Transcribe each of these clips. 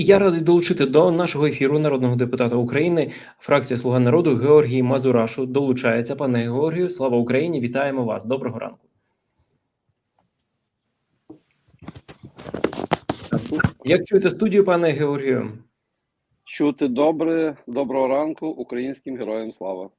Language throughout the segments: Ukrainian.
Я радий долучити до нашого ефіру народного депутата України, фракція Слуга народу Георгій Мазурашу долучається. Пане Георгію, слава Україні! Вітаємо вас. Доброго ранку. Як чуєте студію, пане Георгію? Чути добре, доброго ранку українським героям слава.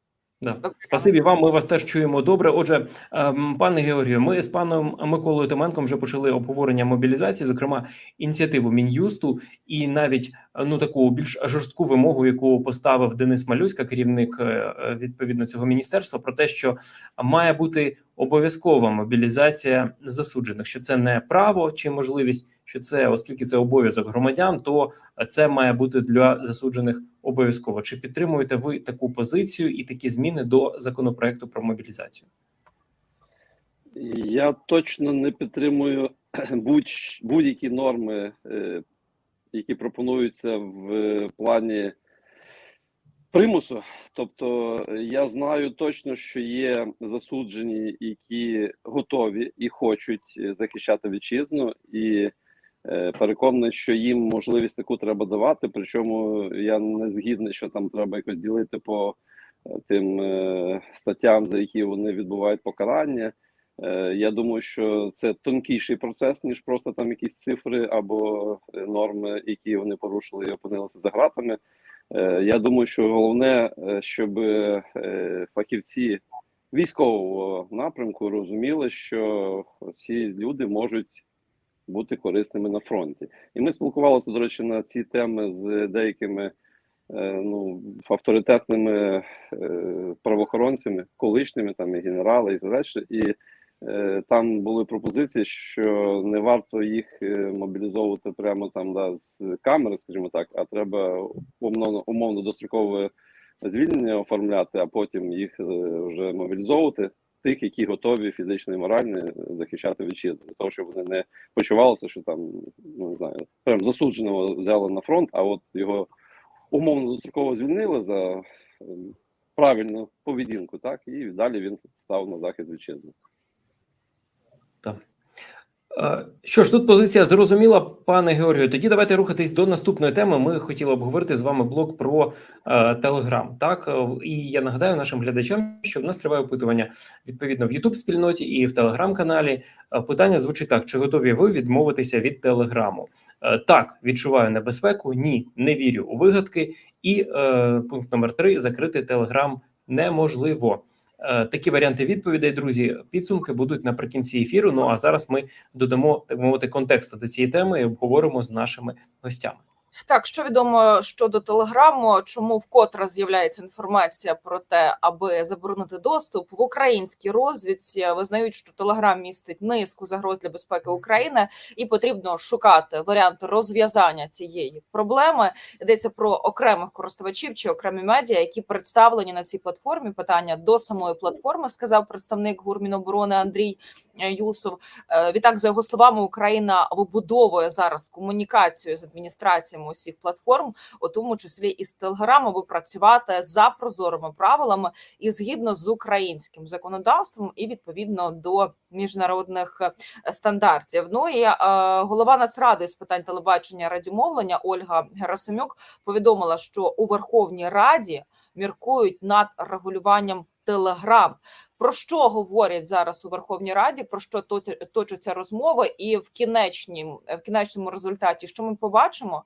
Да. Спасибі вам. Ми вас теж чуємо добре. Отже, ем, пане Георгію, ми з паном Миколою Томенком вже почали обговорення мобілізації, зокрема ініціативу мін'юсту, і навіть е, ну таку більш жорстку вимогу, яку поставив Денис Малюська, керівник е, е, відповідно цього міністерства, про те, що має бути обов'язкова мобілізація засуджених, що це не право чи можливість, що це, оскільки це обов'язок громадян, то це має бути для засуджених обов'язково. Чи підтримуєте ви таку позицію і такі зміни до законопроекту про мобілізацію? Я точно не підтримую будь, будь-які норми, е, які пропонуються в плані примусу. Тобто, я знаю точно, що є засуджені, які готові і хочуть захищати вітчизну, і переконаний, що їм можливість таку треба давати. Причому я не згідний, що там треба якось ділити по е, тим е, статтям, за які вони відбувають покарання. Е, Я думаю, що це тонкіший процес, ніж просто там якісь цифри або е, норми, які вони порушили і опинилися за гратами. Е, Я думаю, що головне, е, щоб е, фахівці військового напрямку розуміли, що ці люди можуть бути корисними на фронті. І ми спілкувалися, до речі, на ці теми з деякими е, ну, авторитетними е, правоохоронцями, колишніми там і генерали, і так далі. І е, там були пропозиції, що не варто їх мобілізовувати прямо там да, з камери, скажімо так, а треба умовно, умовно дострокове звільнення оформляти, а потім їх вже мобілізовувати. Тих, які готові фізично і морально захищати вітчизну, для того, щоб вони не почувалися, що там ну не знаю, прям засудженого взяли на фронт, а от його умовно достроково звільнили за ем, правильну поведінку, так і далі він став на захист вітчизни. Так. Е, Що ж, тут позиція зрозуміла, пане Георгію. Тоді давайте рухатись до наступної теми. Ми хотіли обговорити з вами блок про е, Телеграм. Так Е, і я нагадаю нашим глядачам, що в нас триває опитування відповідно в Ютуб спільноті і в Телеграм-каналі. Е, Питання звучить так: чи готові ви відмовитися від Телеграму? Е, Так, відчуваю небезпеку. Ні, не вірю у вигадки. І е, пункт номер три: закрити Телеграм неможливо. Е, Такі варіанти відповідей, друзі, підсумки будуть наприкінці ефіру. Ну а зараз ми додамо так мовити контексту до цієї теми і обговоримо з нашими гостями. Так, що відомо щодо телеграму, чому вкотре з'являється інформація про те, аби заборонити доступ в українській розвідці, визнають, що телеграм містить низку загроз для безпеки України, і потрібно шукати варіанти розв'язання цієї проблеми. Йдеться про окремих користувачів чи окремі медіа, які представлені на цій платформі. Питання до самої платформи сказав представник гурміноборони Андрій е, Юсов. Е, Відтак, за його словами, Україна вибудовує зараз комунікацію з адміністраціями усіх платформ, у тому числі і з Телеграм, аби працювати за прозорими правилами і згідно з українським законодавством, і відповідно до міжнародних е, стандартів. Ну і е, голова Нацради з питань телебачення радіомовлення Ольга Герасимюк повідомила, що у Верховній Раді міркують над регулюванням Телеграм. Про що говорять зараз у Верховній Раді? Про що точ- точаться розмови, і в кінечнім в кінечному результаті, що ми побачимо,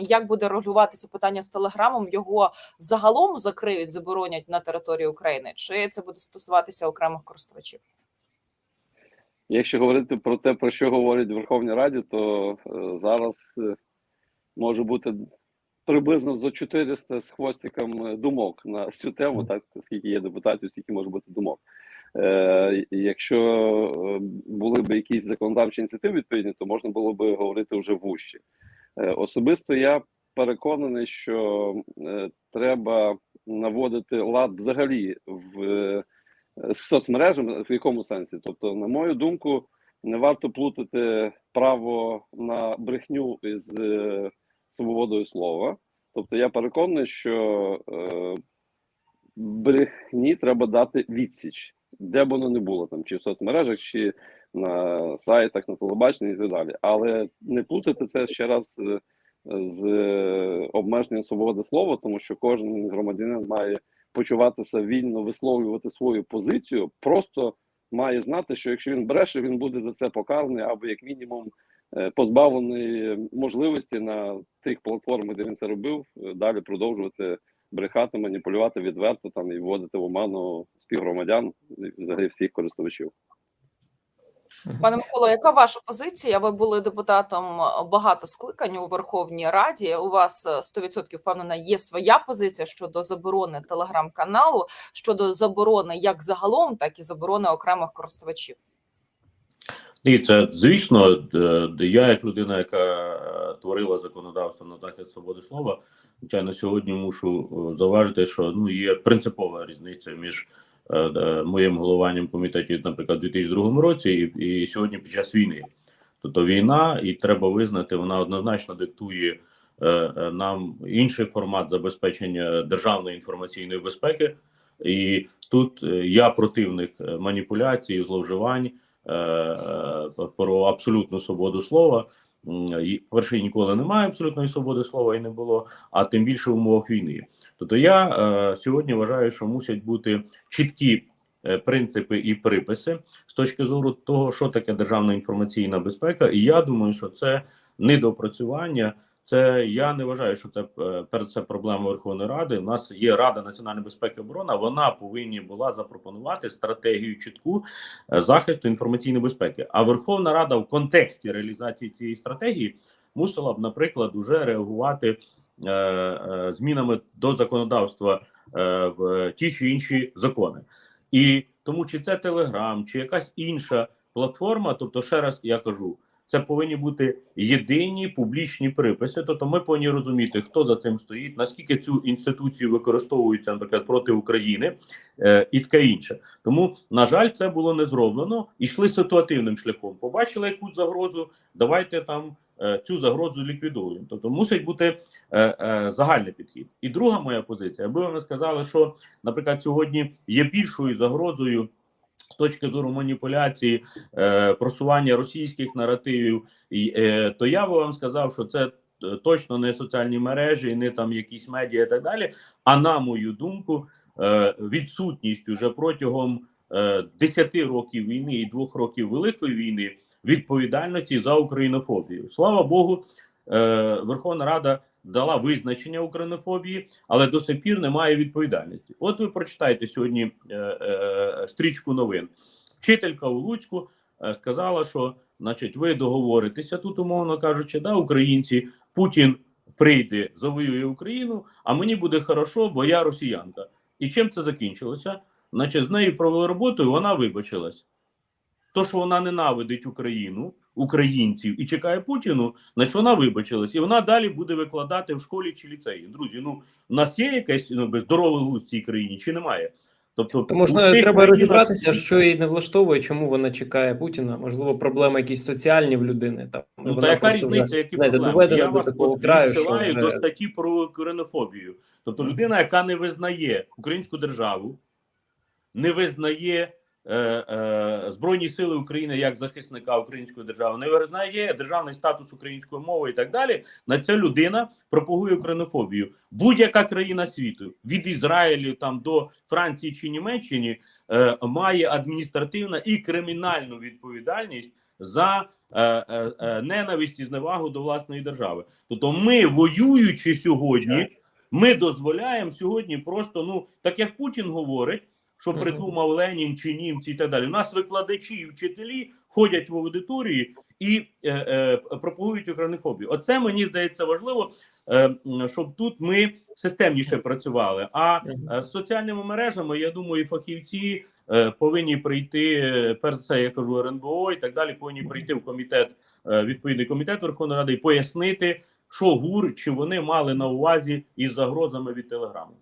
як буде регулюватися питання з телеграмом? Його загалом закриють, заборонять на території України, чи це буде стосуватися окремих користувачів? Якщо говорити про те, про що говорять в Верховній Раді, то е, зараз е, може бути приблизно зо 400 з хвостиком е, думок на цю тему, так скільки є депутатів, скільки може бути думок. Е, якщо е, були б якісь законодавчі ініціативи відповідні, то можна було б говорити вже вужче. Е, особисто я переконаний, що е, треба наводити лад взагалі в е, з соцмережами, в якому сенсі? Тобто, на мою думку, не варто плутати право на брехню із е, свободою слова. Тобто, я переконаний, що е, брехні треба дати відсіч, де б воно не було, там чи в соцмережах, чи на сайтах, на телебаченні і так далі. Але не плутати це ще раз е, з е, обмеженням свободи слова, тому що кожен громадянин має почуватися вільно висловлювати свою позицію. Просто має знати, що якщо він бреше, він буде за це покараний або як мінімум позбавлений можливості на тих платформах, де він це робив, е, далі продовжувати брехати, маніпулювати відверто там і вводити в оману співгромадян взагалі всіх користувачів. Пане Миколо, яка ваша позиція? Ви були депутатом е, багато скликань у Верховній Раді. У вас е, 100% впевнена є своя позиція щодо заборони телеграм-каналу, щодо заборони як загалом, так і заборони окремих користувачів. Дивіться, звісно, е, я як людина, яка е, творила законодавство на захист свободи слова, звичайно, сьогодні мушу е, зауважити, що ну є принципова різниця між моїм головуванням комітетів, наприклад, у 2002 році і, і сьогодні під час війни. Тобто війна, і треба визнати, вона однозначно диктує нам інший формат забезпечення державної інформаційної безпеки. І тут я противник маніпуляцій, зловживань про абсолютну свободу слова. І, Перше, ніколи немає абсолютної свободи слова і не було, а тим більше в умовах війни. Тобто я е, сьогодні вважаю, що мусять бути чіткі е, принципи і приписи з точки зору того, що таке державна інформаційна безпека. І я думаю, що це недопрацювання. Це я не вважаю, що це е, перед це проблема Верховної Ради. У нас є Рада національної безпеки і оборони. Вона повинна була запропонувати стратегію чітку е, захисту інформаційної безпеки. А Верховна Рада в контексті реалізації цієї стратегії мусила б, наприклад, уже реагувати е, змінами до законодавства в ті чи інші закони. І тому чи це Телеграм, чи якась інша платформа, тобто, ще раз я кажу. Це повинні бути єдині публічні приписи. Тобто, ми повинні розуміти, хто за цим стоїть, наскільки цю інституцію використовується, наприклад, проти України е, і таке інше. Тому, на жаль, це було не зроблено. І йшли ситуативним шляхом. Побачили якусь загрозу. Давайте там е, цю загрозу ліквідуємо. Тобто, мусить бути е, е, загальний підхід. І друга моя позиція, аби ви сказали, що, наприклад, сьогодні є більшою загрозою. З точки зору маніпуляції, е, просування російських наративів, і, е, то я би вам сказав, що це е, точно не соціальні мережі, не там якісь медіа і так далі. А на мою думку, е, відсутність уже протягом е, 10 років війни і двох років великої війни відповідальності за українофобію. Слава Богу, е, Верховна Рада дала визначення українофобії, але до сих пір немає відповідальності. От ви прочитаєте сьогодні е, е, стрічку новин. Вчителька у Луцьку е, сказала, що значить, ви договоритеся тут, умовно кажучи, да, українці, Путін прийде, завоює Україну, а мені буде хорошо, бо я росіянка. І чим це закінчилося? Значить, з нею провели роботу, і вона вибачилась. То, що вона ненавидить Україну, українців і чекає Путіну, значить вона вибачилась, і вона далі буде викладати в школі чи ліцеї. Друзі, ну у нас є якесь ну, здоровий глузд в цій країні, чи немає? Тобто, То можна треба розібратися, що її не влаштовує, чому вона чекає Путіна. Можливо, проблеми якісь соціальні в людини. Там Ну, та яка різниця, які проблеми? Я вас краю, що відсилаю вже... до статті про українофобію. Тобто людина, яка не визнає українську державу, не визнає Збройні Сили України як захисника української держави, не визнає державний статус української мови і так далі. На ця людина пропагує українофобію. Будь-яка країна світу від Ізраїлю там до Франції чи Німеччини е, має адміністративну і кримінальну відповідальність за е, е, е, ненависть і зневагу до власної держави. Тобто, ми воюючи сьогодні, ми дозволяємо сьогодні просто ну так як Путін говорить. Що придумав Ленін чи німці і так далі. У нас викладачі і вчителі ходять в аудиторії і е, е, пропагують українофобію. Оце мені здається важливо, е, щоб тут ми системніше працювали. А е, з соціальними мережами, я думаю, фахівці е, повинні прийти перш за все, я кажу РНБО і так далі. Повинні прийти в комітет, е, відповідний комітет Верховної Ради і пояснити, що ГУР чи вони мали на увазі із загрозами від телеграму.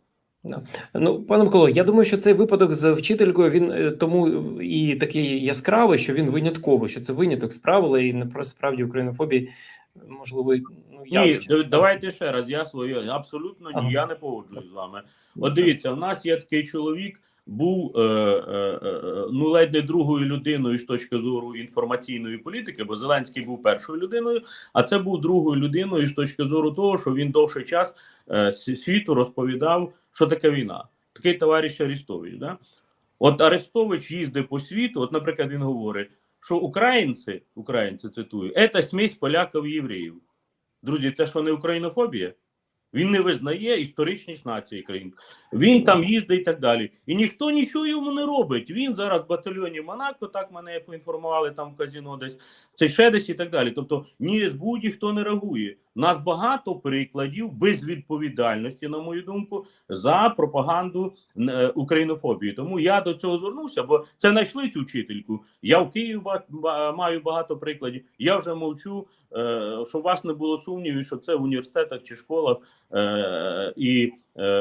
Ну, пане Миколо, я думаю, що цей випадок з вчителькою він е, тому і такий яскравий, що він винятковий, що це виняток з правила, і не про справді українофобії, можливо, ну я Ні, да- давайте ще раз. Я свою абсолютно ні, я не погоджуюсь з вами. От дивіться, у нас є такий чоловік був е, е, е, ну ледь не другою людиною з точки зору інформаційної політики, бо Зеленський був першою людиною, а це був другою людиною з точки зору того, що він довший час е, світу розповідав, що таке війна. Такий товариш Арестович. Да? От Арестович їздить по світу. От, наприклад, він говорить, що українці, українці цитую, це смесь поляків і євреїв. Друзі, це що не українофобія? Він не визнає історичність нації країн. Він там їздить і так далі. І ніхто нічого йому не робить. Він зараз в батальйоні Монако, так мене поінформували там в казіно десь, це ще десь і так далі. Тобто ні СБУ ніхто не реагує. Нас багато прикладів безвідповідальності, на мою думку, за пропаганду е, українофобії. Тому я до цього звернувся, бо це знайшли цю вчительку. Я в Києві маю багато прикладів. Я вже мовчу, е, щоб вас не було сумнівів, що це в університетах чи школах е, і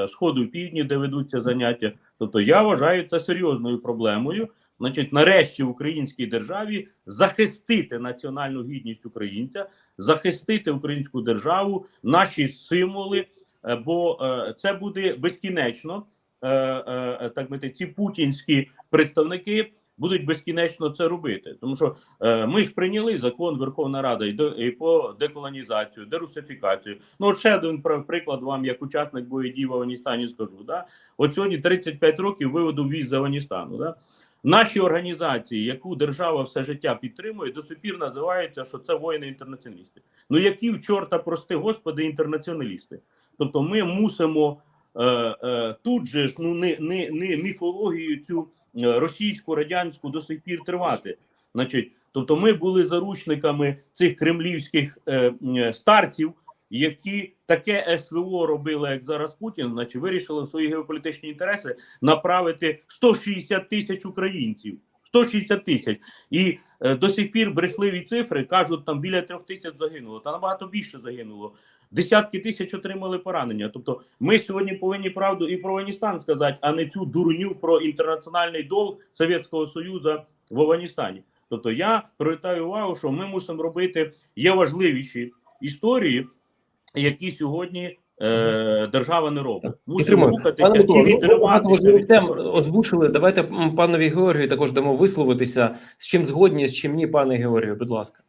сходу і півдні, де ведуться заняття. Тобто я вважаю це серйозною проблемою. Значить, нарешті в українській державі захистити національну гідність українця, захистити українську державу, наші символи, е, бо е, це буде безкінечно. Е, так мити, ці путінські представники будуть безкінечно це робити. Тому що ми ж прийняли закон Верховна Рада і, по деколонізацію, дерусифікацію. Ну, от ще один пр- приклад вам, як учасник бойових дій в Афганістані, скажу. Да? От сьогодні 35 років виводу віз з Афганістану. Да? Наші організації, яку держава все життя підтримує, до сих пір називаються, що це воїни-інтернаціоналісти. Ну які в чорта, прости господи, інтернаціоналісти? Тобто ми мусимо е, е, тут же ж ну не, не, не міфологію цю е, російську радянську до сих пір тривати. Значить, тобто, ми були заручниками цих кремлівських е, е, старців, які таке СВО робили, як зараз Путін, значить, вирішили в свої геополітичні інтереси направити 160 тисяч українців. 160 тисяч. І е, до сих пір брехливі цифри кажуть, там біля трьох тисяч загинуло, та набагато більше загинуло. Десятки тисяч отримали поранення. Тобто, ми сьогодні повинні правду і про Афганістан сказати, а не цю дурню про інтернаціональний долг Совєтського Союзу в Афганістані. Тобто, я привертаю увагу, що ми мусимо робити є важливіші історії, які сьогодні е, держава не робить. Мусимо рухатися Пане і ви відриватися. від тем озвучили. Давайте панові Георгію також дамо висловитися. З чим згодні, з чим ні, пане Георгію, будь ласка.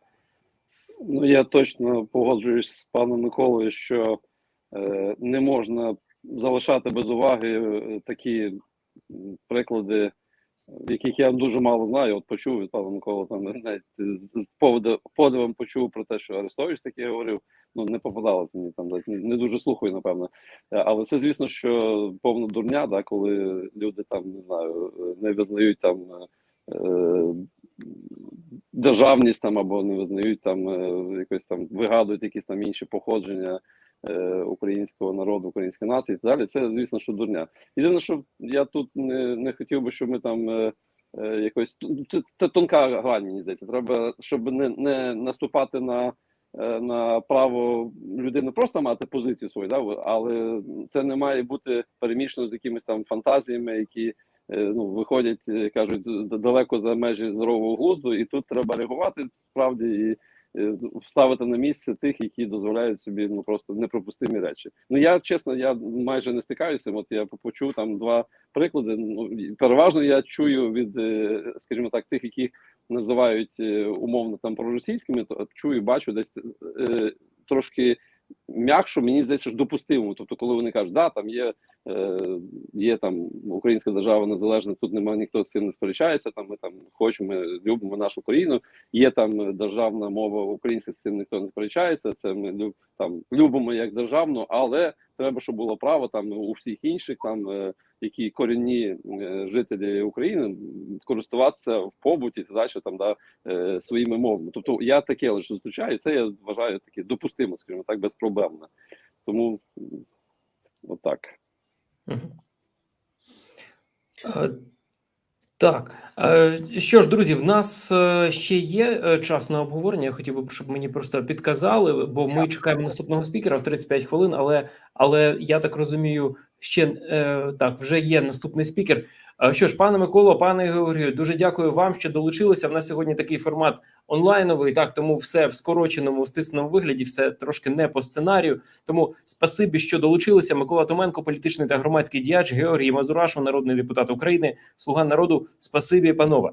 Ну, я точно погоджуюсь з паном Миколою, що е, не можна залишати без уваги е, такі приклади, яких я дуже мало знаю. От почув від пана Миколи, там навіть з подивом почув про те, що Арестович таке говорив. Ну не попадалось мені там, не, дуже слухаю, напевно. Е, Але це, звісно, що повна дурня, да, коли люди там не знаю, не визнають там. е, е, державність там або не визнають там якось там вигадують якісь там інші походження українського народу, української нації і так далі. Це звісно, що дурня. Єдине, що я тут не, не хотів би, щоб ми там е, е, якось це, це тонка грань, мені здається. Треба, щоб не, не наступати на. е, На право людини просто мати позицію свою, да, але це не має бути перемішано з якимись там фантазіями, які е, ну, виходять, е, кажуть, далеко за межі здорового глузду, і тут треба реагувати справді і е, вставити на місце тих, які дозволяють собі ну просто непропустимі речі. Ну я чесно, я майже не стикаюся. От я почув там два приклади. Ну переважно я чую від, е, скажімо так, тих, які називають е, умовно там проросійськими, то чую, бачу десь е, трошки. М'якшу, мені здається, допустимо. Тобто, коли вони кажуть, да, там є е, є там українська держава незалежна, тут немає ніхто з цим не сперечається. Там ми там хочемо, любимо нашу країну. Є там державна мова українська, з цим ніхто не сперечається. Це ми там любимо як державну, але треба, щоб було право там у всіх інших, там е, які корінні е, жителі України, користуватися в побуті та далі там да е, своїми мовами. Тобто я таке лише зустрічаю, це я вважаю таке допустимо, скажімо так, безпроблемно. Тому отак. Так, що ж, друзі, в нас е, ще є е, час на обговорення. Я хотів би, щоб мені просто підказали, бо ми чекаємо наступного спікера в 35 хвилин. Але, але я так розумію, ще е, так, вже є наступний спікер. Е, Що ж, пане Миколо, пане Георгію, дуже дякую вам, що долучилися. В нас сьогодні такий формат онлайновий, так тому все в скороченому стисненому вигляді, все трошки не по сценарію. Тому спасибі, що долучилися. Микола Томенко, політичний та громадський діяч, Георгій Мазурашов, народний депутат України, слуга народу. Спасибі, панове.